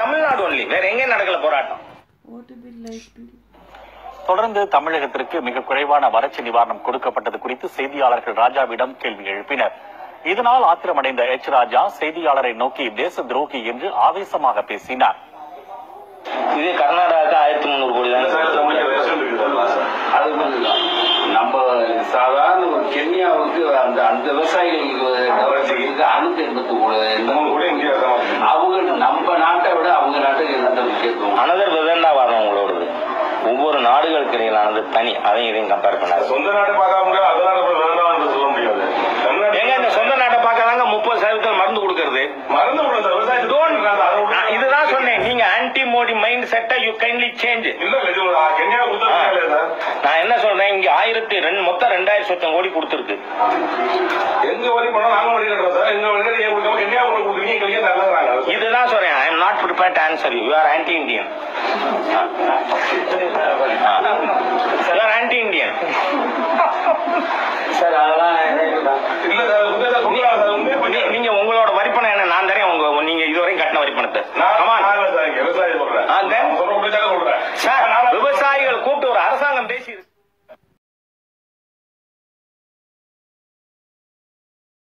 Tamil Nadu only வேற எங்க நடக்கல போராட்டம். தொடர்ந்து தமிழகத்திற்கு மிக குறைவான வறட்சி நிவாரணம் கொடுக்கப்பட்டது குறித்து செய்தியாளர்கள் ராஜாவிடம் கேள்வி எழுப்பினர். இதனால் ஆத்திரமடைந்த எச் ராஜா செய்தியாளரை நோக்கி தேச துரோகி என்று ஆவேசமாக பேசினார். இதே கர்நாடகாவுக்கு ஆயிரத்தி முந்நூறு கோடி தான். நம்ம சாதாரண ஒரு கென்யாவுக்கு அந்த அந்த விவசாயிகளுக்கு அணுத்து எண்பத்தி இடையிலானது தனி. அதையும் இதையும் கம்பேர் பண்ணாது சொந்த நாட்டை பார்க்காம அது நாடு வேண்டாம் என்று சொல்ல முடியாது. எங்க இந்த சொந்த நாட்டை பார்க்கறாங்க முப்பது சதவீதம் மருந்து கொடுக்கறது. விட்டு- நான் இதுதான் சொன்னேன். நீங்க ஆன்டி மோடி மைண்ட் செட்டை யூ கைண்ட்லி சேஞ்ச் நான் என்ன சொல்றேன்? இங்க ஆயிரத்தி ரெண்டு மொத்தம் ரெண்டாயிரத்தி சொச்சம் கோடி கொடுத்துருக்கு. எங்க நாங்க கட்டுறோம் சார். கொடுக்காம கொடுக்குறீங்க எங்களுக்கு நல்லதுறாங்க இதுதான் சொல்றேன் I am not prepare to answer you are anti Indian you are anti Indian sir அதெல்லாம் இல்ல சார் உண்மை சார் சொல்லுங்க சார் உண்மை பண்ணி நீங்க உங்களோட வரிப்பணம் என்ன? நான் தரேன் உங்க நீங்க இதுவரையும் கட்டின வரிப்பணத்தை.